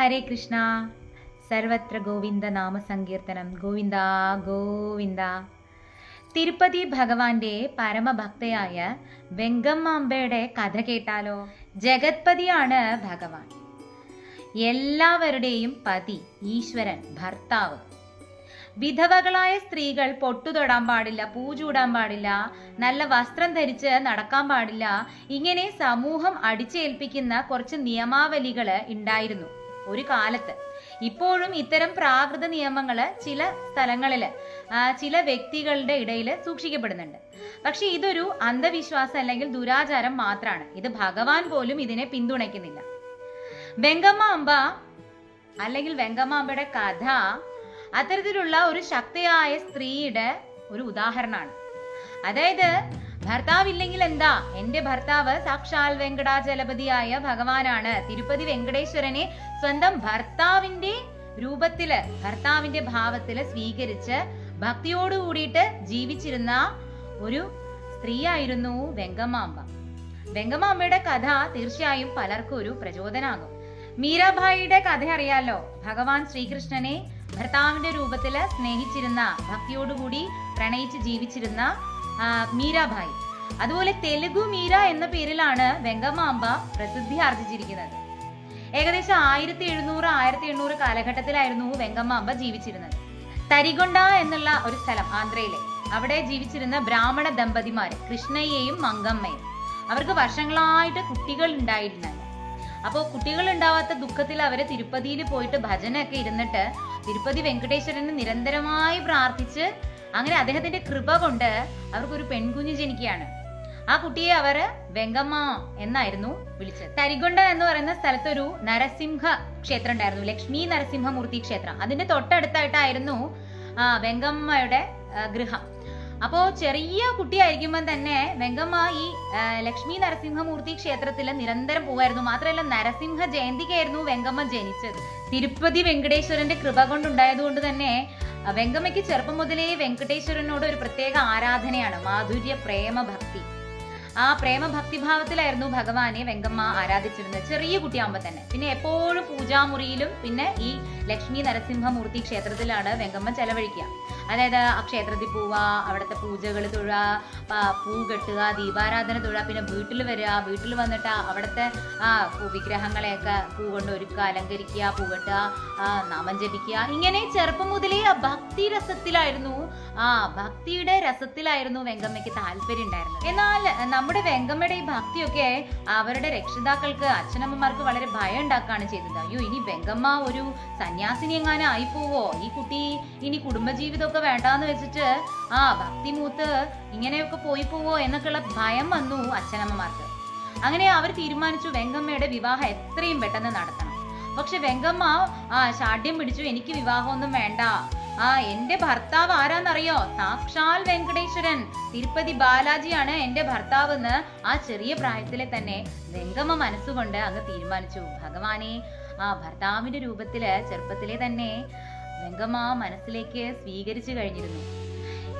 ഹരേ കൃഷ്ണ. സർവത്ര ഗോവിന്ദ നാമസങ്കീർത്തനം. ഗോവിന്ദ ഗോവിന്ദ. തിരുപ്പതി ഭഗവാന്റെ പരമഭക്തയായ വെങ്കമ്മാമ്പയുടെ കഥ കേട്ടാലോ? ജഗത്പതിയാണ് ഭഗവാൻ. എല്ലാവരുടെയും പതി ഈശ്വരൻ ഭർത്താവ്. വിധവകളായ സ്ത്രീകൾ പൊട്ടുതൊടാൻ പാടില്ല പൂജൂടാൻ പാടില്ല നല്ല വസ്ത്രം ധരിച്ച് നടക്കാൻ പാടില്ല ഇങ്ങനെ സമൂഹം അടിച്ചേൽപ്പിക്കുന്ന കുറച്ച് നിയമാവലികൾ ഉണ്ടായിരുന്നു. ഒരു കാലത്ത്. ഇപ്പോഴും ഇത്തരം പ്രാകൃത നിയമങ്ങൾ ചില സ്ഥലങ്ങളിൽ ചില വ്യക്തികളുടെ ഇടയിൽ സൂക്ഷിക്കപ്പെടുന്നുണ്ട്. പക്ഷെ ഇതൊരു അന്ധവിശ്വാസം അല്ലെങ്കിൽ ദുരാചാരം മാത്രമാണ് ഇത് ഭഗവാൻ പോലും ഇതിനെ പിന്തുണയ്ക്കുന്നില്ല. വെങ്കമ്മ അമ്പ അല്ലെങ്കിൽ വെങ്കമ്മ അമ്പയുടെ കഥ അത്തരത്തിലുള്ള ഒരു ശക്തിയായ സ്ത്രീയുടെ ഒരു ഉദാഹരണമാണ്. അതായത് ഭർത്താവില്ലെങ്കിൽ എന്താ എന്റെ ഭർത്താവ് സാക്ഷാൽ വെങ്കടാചലപതിയായ ഭഗവാനാണ്. തിരുപ്പതി വെങ്കടേശ്വരനെ സ്വന്തം ഭർത്താവിന്റെ രൂപത്തിൽ ഭർത്താവിന്റെ ഭാവത്തിൽ സ്വീകരിച്ച് ഭക്തിയോട് കൂടിയിട്ട് ജീവിച്ചിരുന്ന ഒരു സ്ത്രീയായിരുന്നു വെങ്കമാമ്പ വെങ്കമാമ്പയുടെ കഥ തീർച്ചയായും പലർക്കും ഒരു പ്രചോദനാകും. മീരാഭായിയുടെ കഥ അറിയാലോ? ഭഗവാൻ ശ്രീകൃഷ്ണനെ ഭർത്താവിന്റെ രൂപത്തിൽ സ്നേഹിച്ചിരുന്ന ഭക്തിയോടുകൂടി പ്രണയിച്ച് ജീവിച്ചിരുന്ന മീരാഭായി. അതുപോലെ തെലുഗു മീര എന്ന പേരിലാണ് വെങ്കമാമ്പ പ്രസിദ്ധി ആർജിച്ചിരിക്കുന്നത്. ഏകദേശം ആയിരത്തി എഴുന്നൂറ് ആയിരത്തി എണ്ണൂറ് കാലഘട്ടത്തിലായിരുന്നു വെങ്കമാമ്പ ജീവിച്ചിരുന്നത്. തരികൊണ്ട എന്നുള്ള ഒരു സ്ഥലം ആന്ധ്രയിലെ. അവിടെ ജീവിച്ചിരുന്ന ബ്രാഹ്മണ ദമ്പതിമാര് കൃഷ്ണയ്യയും മങ്കമ്മയും. അവർക്ക് വർഷങ്ങളായിട്ട് കുട്ടികൾ ഉണ്ടായിരുന്നു അപ്പോൾ കുട്ടികൾ ഉണ്ടാവാത്ത ദുഃഖത്തിൽ അവർ തിരുപ്പതിയിൽ പോയിട്ട് ഭജനൊക്കെ ഇരുന്നിട്ട് തിരുപ്പതി വെങ്കടേശ്വരന് നിരന്തരമായി പ്രാർത്ഥിച്ച് അങ്ങനെ അദ്ദേഹത്തിന്റെ കൃപ കൊണ്ട് അവർക്കൊരു പെൺകുഞ്ഞ് ജനിക്കുകയാണ്. ആ കുട്ടിയെ അവർ വെങ്കമ്മ എന്നായിരുന്നു വിളിച്ചത്. തരികൊണ്ട എന്ന് പറയുന്ന സ്ഥലത്തൊരു നരസിംഹ ക്ഷേത്രം ഉണ്ടായിരുന്നു. ലക്ഷ്മി നരസിംഹമൂർത്തി ക്ഷേത്രം. അതിന്റെ തൊട്ടടുത്തായിട്ടായിരുന്നു ആ, വെങ്കമ്മയുടെ ഗൃഹം. അപ്പോ ചെറിയ കുട്ടിയായിരിക്കുമ്പോൾ തന്നെ വെങ്കമ്മ ഈ ലക്ഷ്മി നരസിംഹമൂർത്തി ക്ഷേത്രത്തിൽ നിരന്തരം പോവായിരുന്നു. മാത്രമല്ല നരസിംഹ ജയന്തിക്കായിരുന്നു വെങ്കമ്മ ജനിച്ചത്. തിരുപ്പതി വെങ്കടേശ്വരന്റെ കൃപ കൊണ്ടുണ്ടായത് കൊണ്ട് തന്നെ വെങ്കമ്മയ്ക്ക് ചെറുപ്പം മുതലേ വെങ്കടേശ്വരനോട് ഒരു പ്രത്യേക ആരാധനയാണ്. മാധുര്യ പ്രേമ ഭക്തി ആ പ്രേമ ഭക്തിഭാവത്തിലായിരുന്നു ഭഗവാനെ വെങ്കമ്മ ആരാധിച്ചിരുന്നത്. ചെറിയ കുട്ടിയാകുമ്പോൾ തന്നെ. പിന്നെ എപ്പോഴും പൂജാമുറിയിലും പിന്നെ ഈ ലക്ഷ്മി നരസിംഹമൂർത്തി ക്ഷേത്രത്തിലാണ് വെങ്കമ്മ ചെലവഴിക്കുക. അതായത് ആ ക്ഷേത്രത്തിൽ പോവുക അവിടുത്തെ പൂജകൾ തൊഴുക പൂ കെട്ടുക ദീപാരാധന തൊഴുക പിന്നെ വീട്ടിൽ വരിക വീട്ടിൽ വന്നിട്ട് അവിടുത്തെ ആ വിഗ്രഹങ്ങളെയൊക്കെ പൂ കൊണ്ട് ഒരുക്കുക അലങ്കരിക്കുക പൂ കെട്ടുക നാമം ജപിക്കുക. ഇങ്ങനെ ചെറുപ്പം മുതലേ ആ ഭക്തി രസത്തിലായിരുന്നു ആ ഭക്തിയുടെ രസത്തിലായിരുന്നു വെങ്കമ്മയ്ക്ക് താല്പര്യം ഉണ്ടായിരുന്നത്. എന്നാൽ നമ്മുടെ വെങ്കമ്മയുടെ ഈ ഭക്തിയൊക്കെ അവരുടെ രക്ഷിതാക്കൾക്ക് അച്ഛനമ്മമാർക്ക് വളരെ ഭയം ഉണ്ടാക്കുകയാണ് ചെയ്തത്. അയ്യോ ഇനി വെങ്കമ്മ ഒരു സന്യാസിനി എങ്ങാനും ആയിപ്പോവോ? ഈ കുട്ടി ഇനി കുടുംബജീവിതമൊക്കെ വേണ്ടാന്ന് വെച്ചിട്ട് ആ ഭക്തി മൂത്ത് ഇങ്ങനെയൊക്കെ പോയി പോവോ എന്നൊക്കെയുള്ള ഭയം വന്നു അച്ഛനമ്മമാർക്ക്. അങ്ങനെ അവർ തീരുമാനിച്ചു വെങ്കമ്മയുടെ വിവാഹം എത്രയും പെട്ടെന്ന് നടത്തണം. പക്ഷെ വെങ്കമ്മ ആ ശാഠ്യം പിടിച്ചു എനിക്ക് വിവാഹമൊന്നും വേണ്ട. ആ എന്റെ ഭർത്താവ് ആരാന്നറിയോ? സാക്ഷാൽ വെങ്കടേശ്വരൻ. തിരുപ്പതി ബാലാജിയാണ് എന്റെ ഭർത്താവ് എന്ന് ആ ചെറിയ പ്രായത്തിലെ തന്നെ വെങ്കമ്മ മനസ്സുകൊണ്ട് അങ്ങ് തീരുമാനിച്ചു. ഭഗവാനെ ആ ഭർത്താവിന്റെ രൂപത്തിൽ ചെറുപ്പത്തിലെ തന്നെ വെങ്കമ്മ മനസ്സിലേക്ക് സ്വീകരിച്ചു കഴിഞ്ഞിരുന്നു.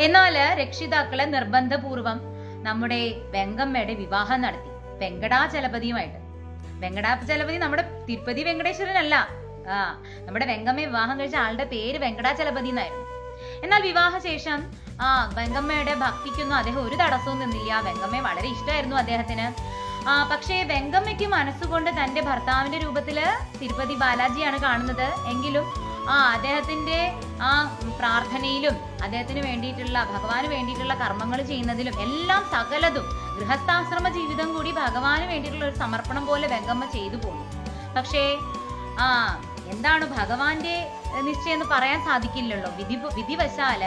എന്നാൽ രക്ഷിതാക്കളെ നിർബന്ധപൂർവം നമ്മുടെ വെങ്കമ്മയുടെ വിവാഹം നടത്തി. വെങ്കടാചലപതിയുമായിട്ട്. വെങ്കടാചലപതി നമ്മുടെ തിരുപ്പതി വെങ്കടേശ്വരനല്ല. ആ നമ്മുടെ വെങ്കമ്മയെ വിവാഹം കഴിച്ച ആളുടെ പേര് വെങ്കടാചലപതി എന്നായിരുന്നു എന്നാൽ വിവാഹശേഷം ആ വെങ്കമ്മയുടെ ഭക്തിക്കൊന്നും അദ്ദേഹം ഒരു തടസ്സവും നിന്നില്ല. വെങ്കമ്മയെ വളരെ ഇഷ്ടമായിരുന്നു അദ്ദേഹത്തിന്. ആ പക്ഷേ വെങ്കമ്മയ്ക്ക് മനസ്സുകൊണ്ട് തന്റെ ഭർത്താവിന്റെ രൂപത്തിൽ തിരുപ്പതി ബാലാജിയാണ് കാണുന്നത്. എങ്കിലും ആ അദ്ദേഹത്തിന്റെ ആ പ്രാർത്ഥനയിലും അദ്ദേഹത്തിന് വേണ്ടിയിട്ടുള്ള ഭഗവാന് വേണ്ടിയിട്ടുള്ള കർമ്മങ്ങൾ ചെയ്യുന്നതിലും എല്ലാം സകലതും ഗൃഹസ്ഥാശ്രമ ജീവിതം കൂടി ഭഗവാന് വേണ്ടിയിട്ടുള്ള ഒരു സമർപ്പണം പോലെ വെങ്കമ്മ ചെയ്തു പോകും പക്ഷേ ആ എന്താണ് ഭഗവാന്റെ നിശ്ചയം എന്ന് പറയാൻ സാധിക്കില്ലല്ലോ? വിധി വിധിവശാൽ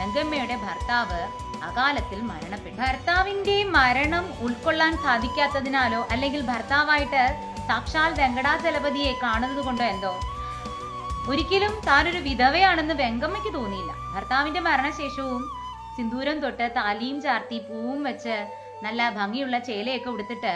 നങ്കമ്മയുടെ ഭർത്താവ് അകാലത്തിൽ മരണപ്പെട്ടു. ഭർത്താവിന്റെ മരണം ഉൾക്കൊള്ളാൻ സാധിക്കാത്തതിനാലോ അല്ലെങ്കിൽ ഭർത്താവായിട്ട് സാക്ഷാൽ വെങ്കടാചലപതിയെ കാണുന്നത് കൊണ്ടോ എന്തോ? ഒരിക്കലും താനൊരു വിധവയാണെന്ന് വെങ്കമ്മയ്ക്ക് തോന്നിയില്ല. ഭർത്താവിന്റെ മരണശേഷവും സിന്ദൂരം തൊട്ട് താലിയും ചാർത്തി പൂവും വെച്ച് നല്ല ഭംഗിയുള്ള ചേലയൊക്കെ ഉടുത്തിട്ട്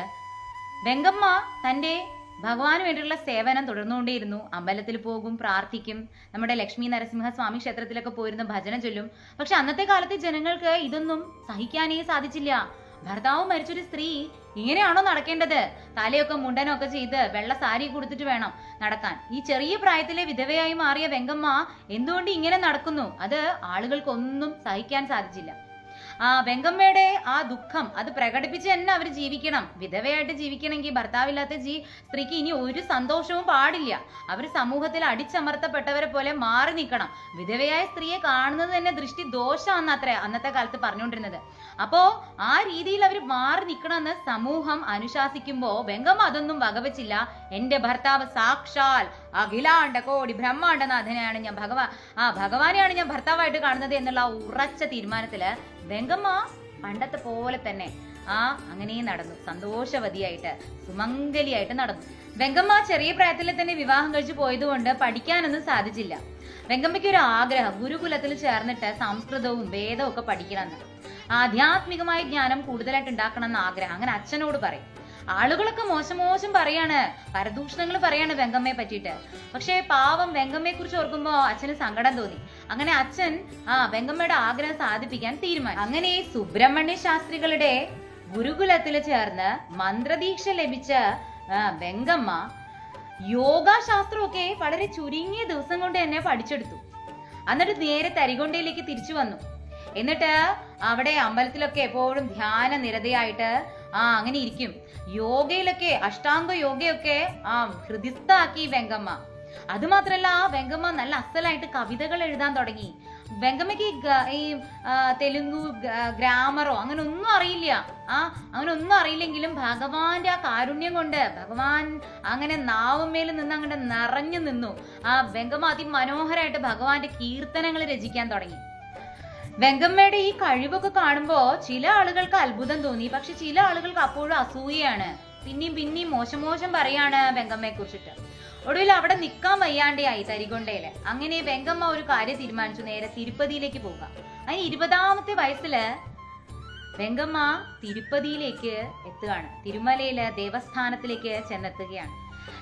വെങ്കമ്മ തന്റെ ഭഗവാന് വേണ്ടിയുള്ള സേവനം തുടർന്നുകൊണ്ടേയിരുന്നു. അമ്പലത്തിൽ പോകും പ്രാർത്ഥിക്കും. നമ്മുടെ ലക്ഷ്മി നരസിംഹ സ്വാമി ക്ഷേത്രത്തിലൊക്കെ പോയിരുന്ന ഭജന ചൊല്ലും. പക്ഷെ അന്നത്തെ കാലത്തെ ജനങ്ങൾക്ക് ഇതൊന്നും സഹിക്കാനേ സാധിച്ചില്ല. ഭർത്താവ് മരിച്ചൊരു സ്ത്രീ ഇങ്ങനെയാണോ നടക്കേണ്ടത്? തലയൊക്കെ മുണ്ടനൊക്കെ ചെയ്ത് വെള്ള സാരി കൊടുത്തിട്ട് വേണം നടക്കാൻ. ഈ ചെറിയ പ്രായത്തിലെ വിധവയായി മാറിയ വെങ്കമ്മ എന്തുകൊണ്ട് ഇങ്ങനെ നടക്കുന്നു? അത് ആളുകൾക്കൊന്നും സഹിക്കാൻ സാധിച്ചില്ല. ആ വെങ്കമ്മയുടെ ആ ദുഃഖം അത് പ്രകടിപ്പിച്ച് തന്നെ അവർ ജീവിക്കണം. വിധവയായിട്ട് ജീവിക്കണമെങ്കിൽ ഭർത്താവില്ലാത്ത ജീ സ്ത്രീക്ക് ഇനി ഒരു സന്തോഷവും പാടില്ല. അവർ സമൂഹത്തിൽ അടിച്ചമർത്തപ്പെട്ടവരെ പോലെ മാറി നിൽക്കണം. വിധവയായ സ്ത്രീയെ കാണുന്നത് തന്നെ ദൃഷ്ടി ദോഷമാണെന്ന് അത്ര അന്നത്തെ കാലത്ത് പറഞ്ഞുകൊണ്ടിരുന്നത്. അപ്പോ ആ രീതിയിൽ അവർ മാറി നിൽക്കണമെന്ന് സമൂഹം അനുശാസിക്കുമ്പോൾ വെങ്കമ്മ അതൊന്നും വകവച്ചില്ല. എന്റെ ഭർത്താവ് സാക്ഷാൽ അഖിലാണ്ട കോടി ബ്രഹ്മാണ്ടനാഥനെയാണ് ഞാൻ ഭഗവാൻ ആ ഭഗവാനെയാണ് ഞാൻ ഭർത്താവായിട്ട് കാണുന്നത് എന്നുള്ള ഉറച്ച തീരുമാനത്തിൽ വെങ്കമ്മ പണ്ടത്തെ പോലെ തന്നെ ആ അങ്ങനെ നടന്നു. സന്തോഷവതിയായിട്ട് സുമംഗലിയായിട്ട് നടന്നു. വെങ്കമ്മ ചെറിയ പ്രായത്തിൽ തന്നെ വിവാഹം കഴിച്ചു പോയതുകൊണ്ട് പഠിക്കാനൊന്നും സാധിച്ചില്ല. വെങ്കമ്മയ്ക്ക് ഒരു ആഗ്രഹം ഗുരുകുലത്തിൽ ചേർന്നിട്ട് സംസ്കൃതവും വേദവും ഒക്കെ പഠിക്കണമെന്ന്. ആധ്യാത്മികമായ ജ്ഞാനം കൂടുതലായിട്ട് ഉണ്ടാക്കണം എന്ന ആഗ്രഹം. അങ്ങനെ അച്ഛനോട് പറയും ആളുകളൊക്കെ മോശം മോശം പറയാണ്. പരദൂഷണങ്ങൾ പറയാണ് വെങ്കമ്മയെ പറ്റിയിട്ട്. പക്ഷേ പാവം വെങ്കമ്മയെ കുറിച്ച് ഓർക്കുമ്പോ അച്ഛന് സങ്കടം തോന്നി. അങ്ങനെ അച്ഛൻ ആ വെങ്കമ്മയുടെ ആഗ്രഹം സാധിപ്പിക്കാൻ തീരുമാനിച്ചു. അങ്ങനെ സുബ്രഹ്മണ്യ ശാസ്ത്രികളുടെ ഗുരുകുലത്തിൽ ചേർന്ന് മന്ത്രദീക്ഷ ലഭിച്ച വെങ്കമ്മ യോഗാശാസ്ത്രമൊക്കെ വളരെ ചുരുങ്ങിയ ദിവസം കൊണ്ട് തന്നെ പഠിച്ചെടുത്തു. എന്നിട്ട് നേരെ തരികൊണ്ടയിലേക്ക് തിരിച്ചു വന്നു. എന്നിട്ട് അവിടെ അമ്പലത്തിലൊക്കെ എപ്പോഴും ധ്യാന നിരതയായിട്ട് ആ അങ്ങനെ ഇരിക്കും. യോഗയിലൊക്കെ അഷ്ടാംഗ യോഗയൊക്കെ ആ ഹൃദിസ്ഥാക്കി വെങ്കമ്മ. അതുമാത്രല്ല ആ വെങ്കമ്മ നല്ല അസലായിട്ട് കവിതകൾ എഴുതാൻ തുടങ്ങി. വെങ്കമ്മയ്ക്ക് ഈ തെലുങ്ക് ഗ്രാമറോ അങ്ങനെ ഒന്നും അറിയില്ല. ആ അങ്ങനെ ഒന്നും അറിയില്ലെങ്കിലും ഭഗവാന്റെ ആ കാരുണ്യം കൊണ്ട് ഭഗവാൻ അങ്ങനെ നാവുമേൽ നിന്ന് അങ്ങനെ നിറഞ്ഞു നിന്നു. ആ വെങ്കമ്മ അതിമനോഹരമായിട്ട് ഭഗവാന്റെ കീർത്തനങ്ങൾ രചിക്കാൻ തുടങ്ങി. വെങ്കമ്മയുടെ ഈ കഴിവൊക്കെ കാണുമ്പോ ചില ആളുകൾക്ക് അത്ഭുതം തോന്നി. പക്ഷെ ചില ആളുകൾക്ക് അപ്പോഴും അസൂയയാണ്. പിന്നെയും പിന്നെയും മോശം മോശം പറയാണ് വെങ്കമ്മയെ കുറിച്ചിട്ട്. ഒടുവിൽ അവിടെ നിൽക്കാൻ വയ്യാണ്ടായി തരികൊണ്ടയിൽ അങ്ങനെ വെങ്കമ്മ ഒരു കാര്യം തീരുമാനിച്ചു. നേരെ തിരുപ്പതിയിലേക്ക് പോകാം അതിന് ഇരുപതാമത്തെ വയസ്സിൽ വെങ്കമ്മ തിരുപ്പതിയിലേക്ക് എത്തുകയാണ്. തിരുമലയിലെ ദേവസ്ഥാനത്തിലേക്ക് ചെന്നെത്തുകയാണ്.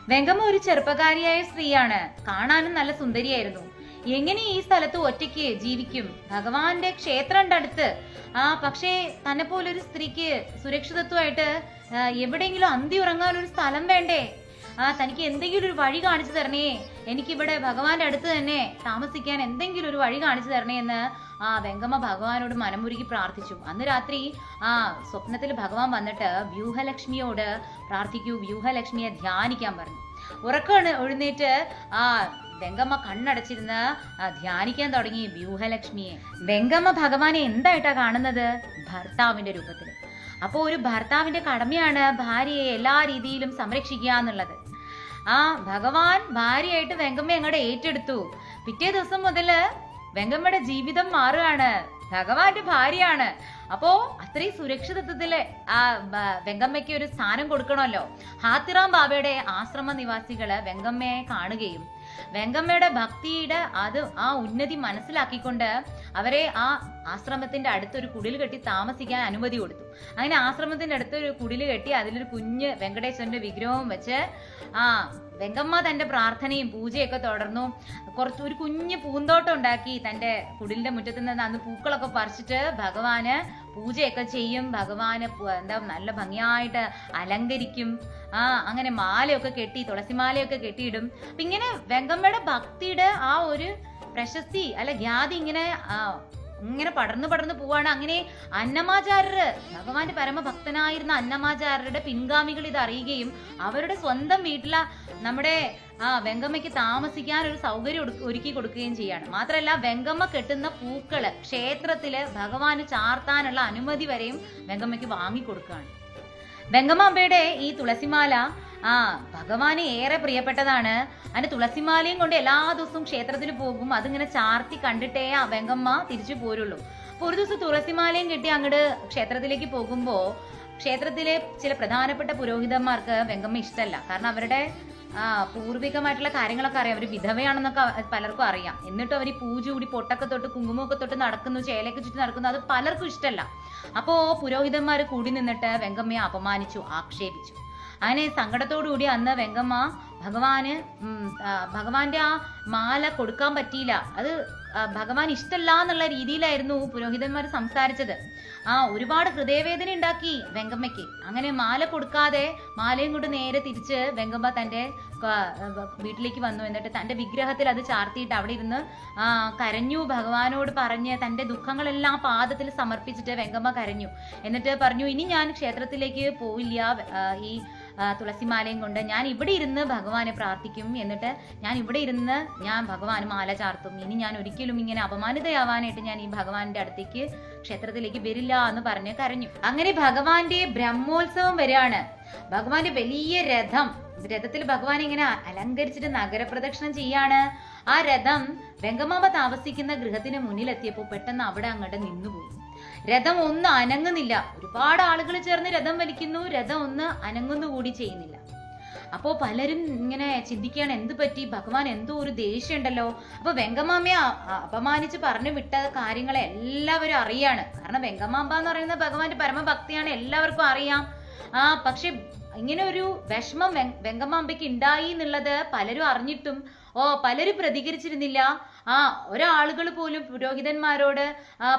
വെങ്കമ്മ ഒരു ചെറുപ്പക്കാരിയായ സ്ത്രീയാണ്. കാണാനും നല്ല സുന്ദരിയായിരുന്നു. എങ്ങനെ ഈ സ്ഥലത്ത് ഒറ്റയ്ക്ക് ജീവിക്കും? ഭഗവാന്റെ ക്ഷേത്രം ഉണ്ട് അടുത്ത് ആ പക്ഷേ തന്നെ പോലൊരു സ്ത്രീക്ക് സുരക്ഷിതത്വമായിട്ട് എവിടെയെങ്കിലും അന്തി ഉറങ്ങാൻ ഒരു സ്ഥലം വേണ്ടേ? ആ തനിക്ക് എന്തെങ്കിലും ഒരു വഴി കാണിച്ചു തരണേ. എനിക്കിവിടെ ഭഗവാന്റെ അടുത്ത് തന്നെ താമസിക്കാൻ എന്തെങ്കിലും ഒരു വഴി കാണിച്ചു തരണേ എന്ന് ആ വെങ്കമ്മ ഭഗവാനോട് മനമുരുകി പ്രാർത്ഥിച്ചു. അന്ന് രാത്രി ആ സ്വപ്നത്തിൽ ഭഗവാൻ വന്നിട്ട് വ്യൂഹലക്ഷ്മിയോട് പ്രാർത്ഥിക്കൂ വ്യൂഹലക്ഷ്മിയെ ധ്യാനിക്കാൻ പറഞ്ഞു. ഉറക്കമാണ് എഴുന്നേറ്റ് ആ വെങ്കമ്മ കണ്ണടച്ചിരുന്ന് ധ്യാനിക്കാൻ തുടങ്ങി വ്യൂഹലക്ഷ്മിയെ. വെങ്കമ്മ ഭഗവാനെ എന്തായിട്ടാ കാണുന്നത്? ഭർത്താവിന്റെ രൂപത്തിൽ അപ്പോൾ ഒരു ഭർത്താവിന്റെ കടമയാണ് ഭാര്യയെ എല്ലാ രീതിയിലും സംരക്ഷിക്കുക എന്നുള്ളത്. ആ ഭഗവാൻ ഭാര്യയായിട്ട് വെങ്കമ്മ അങ്ങോട്ട് ഏറ്റെടുത്തു. പിറ്റേ ദിവസം മുതൽ വെങ്കമ്മയുടെ ജീവിതം മാറുകയാണ്. ഭഗവാന്റെ ഭാര്യയാണ്. അപ്പോ അത്രയും സുരക്ഷിതത്വത്തിൽ ആ വെങ്കമ്മയ്ക്ക് ഒരു സ്ഥാനം കൊടുക്കണമല്ലോ. ഹാത്തിറാം ബാബയുടെ ആശ്രമ നിവാസികൾ വെങ്കമ്മയെ കാണുകയും വെങ്കമ്മയുടെ ഭക്തിയുടെ അത് ആ ഉന്നതി മനസ്സിലാക്കിക്കൊണ്ട് അവരെ ആ ആശ്രമത്തിന്റെ അടുത്തൊരു കുടിൽ കെട്ടി താമസിക്കാൻ അനുമതി കൊടുത്തു. അങ്ങനെ ആശ്രമത്തിന്റെ അടുത്തൊരു കുടിൽ കെട്ടി അതിലൊരു കുഞ്ഞ് വെങ്കടേശ്വരന്റെ വിഗ്രഹവും വെച്ച് ആ വെങ്കമ്മ തന്റെ പ്രാർത്ഥനയും പൂജയൊക്കെ തുടർന്നു. കുറച്ച് ഒരു കുഞ്ഞ് പൂന്തോട്ടം ഉണ്ടാക്കി തന്റെ കുടിലിന്റെ മുറ്റത്ത് നിന്ന് അന്ന് പൂക്കളൊക്കെ പറിച്ചിട്ട് ഭഗവാന് പൂജയൊക്കെ ചെയ്യും. ഭഗവാന് എന്താ നല്ല ഭംഗിയായിട്ട് അലങ്കരിക്കും. ആ അങ്ങനെ മാലയൊക്കെ കെട്ടി തുളസിമാലയൊക്കെ കെട്ടിയിടും. അപ്പൊ ഇങ്ങനെ വെങ്കമ്മയുടെ ഭക്തിയുടെ ആ ഒരു പ്രശസ്തി അല്ല ഖ്യാതി ഇങ്ങനെ ഇങ്ങനെ പടർന്നു പടർന്നു പോവാണ്. അങ്ങനെ അന്നമാചാര്യർ ഭഗവാന്റെ പരമഭക്തനായിരുന്ന അന്നമാചാര്യരുടെ പിൻഗാമികൾ ഇത് അറിയുകയും അവരുടെ സ്വന്തം വീട്ടില നമ്മുടെ ആ വെങ്കമ്മയ്ക്ക് താമസിക്കാൻ ഒരു സൗകര്യം ഒരുക്കി- കൊടുക്കുകയും ചെയ്യാണ്. മാത്രമല്ല വെങ്കമ്മ കെട്ടുന്ന പൂക്കൾ ക്ഷേത്രത്തിൽ ഭഗവാന് ചാർത്താനുള്ള അനുമതി വരെയും വെങ്കമ്മയ്ക്ക് വാങ്ങിക്കൊടുക്കുകയാണ്. വെങ്കമാമ്പയുടെ ഈ തുളസിമാല ആ ഭഗവാന് ഏറെ പ്രിയപ്പെട്ടതാണ്. അതിന് തുളസിമാലയും കൊണ്ട് എല്ലാ ദിവസവും ക്ഷേത്രത്തിൽ പോകും. അതിങ്ങനെ ചാർത്തി കണ്ടിട്ടേ ആ വെങ്കമ്മ തിരിച്ചു പോരുള്ളൂ. അപ്പൊ ഒരു ദിവസം തുളസിമാലയും കിട്ടി അങ്ങോട്ട് ക്ഷേത്രത്തിലേക്ക് പോകുമ്പോ ക്ഷേത്രത്തിലെ ചില പ്രധാനപ്പെട്ട പുരോഹിതന്മാർക്ക് വെങ്കമ്മ ഇഷ്ടമല്ല കാരണം അവരുടെ ആ പൂർവികമായിട്ടുള്ള കാര്യങ്ങളൊക്കെ അറിയാം. അവർ വിധവയാണെന്നൊക്കെ പലർക്കും അറിയാം. എന്നിട്ട് അവർ പൂജ കൂടി പൊട്ടൊക്കെ തൊട്ട് കുങ്കുമൊക്കെ തൊട്ട് നടക്കുന്നു ചേലയൊക്കെ ചുറ്റും നടക്കുന്നു അത് പലർക്കും ഇഷ്ടമല്ല അപ്പോ പുരോഹിതന്മാർ കൂടി നിന്നിട്ട് വെങ്കമ്മയെ അപമാനിച്ചു ആക്ഷേപിച്ചു. അങ്ങനെ സങ്കടത്തോടു കൂടി അന്ന് വെങ്കമ്മ ഭഗവാന് ഭഗവാന്റെ ആ മാല കൊടുക്കാൻ പറ്റിയില്ല. അത് ഭഗവാൻ ഇഷ്ടമല്ല എന്നുള്ള രീതിയിലായിരുന്നു പുരോഹിതന്മാർ സംസാരിച്ചത്. ആ ഒരുപാട് ഹൃദയവേദന ഉണ്ടാക്കി വെങ്കമ്മയ്ക്ക്. അങ്ങനെ മാല കൊടുക്കാതെ മാലയും കൊണ്ട് നേരെ തിരിച്ച് വെങ്കമ്മ തന്റെ വീട്ടിലേക്ക് വന്നു. എന്നിട്ട് തന്റെ വിഗ്രഹത്തിൽ അത് ചാർത്തിയിട്ട് അവിടെ ഇരുന്ന് കരഞ്ഞു. ഭഗവാനോട് പറഞ്ഞ് തന്റെ ദുഃഖങ്ങളെല്ലാം പാദത്തിൽ സമർപ്പിച്ചിട്ട് വെങ്കമ്മ കരഞ്ഞു. എന്നിട്ട് പറഞ്ഞു ഇനി ഞാൻ ക്ഷേത്രത്തിലേക്ക് പോയില്ല ഈ തുളസിമാലയും കൊണ്ട് ഞാൻ ഇവിടെ ഇരുന്ന് ഭഗവാനെ പ്രാർത്ഥിക്കും എന്നിട്ട് ഞാൻ ഇവിടെ ഇരുന്ന് ഞാൻ ഭഗവാന് മാല ചാർത്തും. ഇനി ഞാൻ ഒരിക്കലും ഇങ്ങനെ അപമാനിതയാവാനായിട്ട് ഞാൻ ഈ ഭഗവാന്റെ അടുത്തേക്ക് ക്ഷേത്രത്തിലേക്ക് വരില്ല എന്ന് പറഞ്ഞ് കരഞ്ഞു. അങ്ങനെ ഭഗവാന്റെ ബ്രഹ്മോത്സവം വരികയാണ് ഭഗവാന്റെ വലിയ രഥം. രഥത്തിൽ ഭഗവാൻ ഇങ്ങനെ അലങ്കരിച്ചിട്ട് നഗരപ്രദക്ഷിണം ചെയ്യാണ്. ആ രഥം വെങ്കമാമ താമസിക്കുന്ന ഗൃഹത്തിന് മുന്നിലെത്തിയപ്പോൾ പെട്ടെന്ന് അവിടെ അങ്ങോട്ട് നിന്നുപോയി. രഥം ഒന്ന് അനങ്ങുന്നില്ല. ഒരുപാട് ആളുകൾ ചേർന്ന് രഥം വലിക്കുന്നു. രഥം ഒന്ന് അനങ്ങുന്നു കൂടി ചെയ്യുന്നില്ല. അപ്പോ പലരും ഇങ്ങനെ ചിന്തിക്കുകയാണ് എന്ത് പറ്റി? ഭഗവാൻ എന്തോ ഒരു ദേഷ്യമുണ്ടല്ലോ. അപ്പൊ വെങ്കമാമയെ അ- അ- അപമാനിച്ച് പറഞ്ഞു വിട്ട കാര്യങ്ങളെ എല്ലാവരും അറിയാണ്. കാരണം വെങ്കമാമ്പ എന്ന് പറയുന്നത് ഭഗവാന്റെ പരമഭക്തിയാണ് എല്ലാവർക്കും അറിയാം. ആ പക്ഷെ ഇങ്ങനെ ഒരു വിഷമം വെങ്- വെങ്കമാമ്പയ്ക്ക് ഉണ്ടായി എന്നുള്ളത് പലരും അറിഞ്ഞിട്ടും ഓ പലരും പ്രതികരിച്ചിരുന്നില്ല. ആ ഒരാളുകൾ പോലും പുരോഹിതന്മാരോട്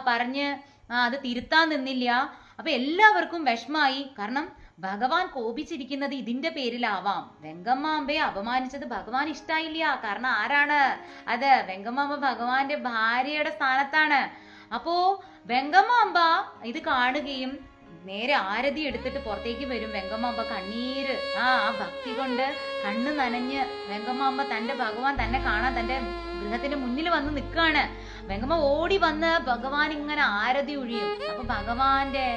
പറഞ്ഞ് ആ, അത് തിരുത്താൻ നിന്നില്ല. അപ്പൊ എല്ലാവർക്കും വിഷമായി. കാരണം ഭഗവാൻ കോപിച്ചിരിക്കുന്നത് ഇതിന്റെ പേരിലാവാം. വെങ്കമ്മാമ്പയെ അപമാനിച്ചത് ഭഗവാൻ ഇഷ്ടായില്ല. കാരണം ആരാണ് അത്? വെങ്കമ്മാമ്പ ഭഗവാന്റെ ഭാര്യയുടെ സ്ഥാനത്താണ്. അപ്പോ വെങ്കമ്മാമ്പ ഇത് കാണുകയും നേരെ ആരതി എടുത്തിട്ട് പുറത്തേക്ക് വരും. വെങ്കമ്മാമ്പ കണ്ണീര് ആ ആ ഭക്തി കൊണ്ട് കണ്ണ് നനഞ്ഞ് വെങ്കമ്മാമ്പ തന്റെ ഭഗവാൻ തന്നെ കാണാൻ തന്റെ ഗൃഹത്തിന്റെ മുന്നിൽ വന്ന് നിൽക്കാണ്. വെങ്കമ്മ ഓടി വന്ന് ഭഗവാൻ ഇങ്ങനെ ആരതി ഒഴിയും. അപ്പൊ ഭഗവാന്റെ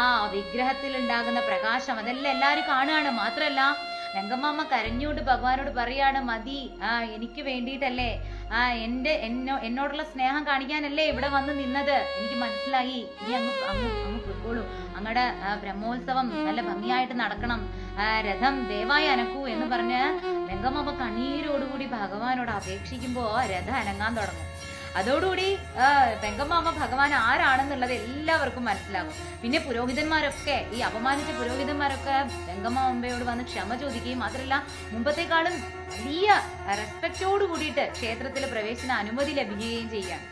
ആ വിഗ്രഹത്തിൽ ഉണ്ടാകുന്ന പ്രകാശം അതെല്ലാം എല്ലാരും കാണുകയാണ്. മാത്രല്ല വെങ്കമ്മ കരഞ്ഞുകൊണ്ട് ഭഗവാനോട് പറയാണ് മതി ആ എനിക്ക് വേണ്ടിയിട്ടല്ലേ ആ എന്റെ എന്നോ എന്നോടുള്ള സ്നേഹം കാണിക്കാനല്ലേ ഇവിടെ വന്ന് നിന്നത്? എനിക്ക് മനസ്സിലായി. ഇനി അങ്ങ് അങ്ങ് അങ്ങ് പൊയ്ക്കോളൂ. അങ്ങടെ ബ്രഹ്മോത്സവം നല്ല ഭംഗിയായിട്ട് നടക്കണം. രഥം ദയവായി അനക്കൂ എന്ന് പറഞ്ഞ് വെങ്കമ്മ കണ്ണീരോടുകൂടി ഭഗവാനോട് അപേക്ഷിക്കുമ്പോ രഥം അനങ്ങാൻ തുടങ്ങും. അതോടുകൂടി ആ, വെങ്കമ്മാമ്മ ഭഗവാൻ ആരാണെന്നുള്ളത് എല്ലാവർക്കും മനസ്സിലാകും. പിന്നെ പുരോഹിതന്മാരൊക്കെ ഈ അപമാനിച്ച പുരോഹിതന്മാരൊക്കെ വെങ്കമ്മാമ്മയോട് വന്ന് ക്ഷമ ചോദിക്കുകയും മാത്രമല്ല മുമ്പത്തെക്കാളും വലിയ റെസ്പെക്റ്റോട് കൂടിയിട്ട് ക്ഷേത്രത്തിൽ പ്രവേശന അനുമതി ലഭിക്കുകയും ചെയ്യാം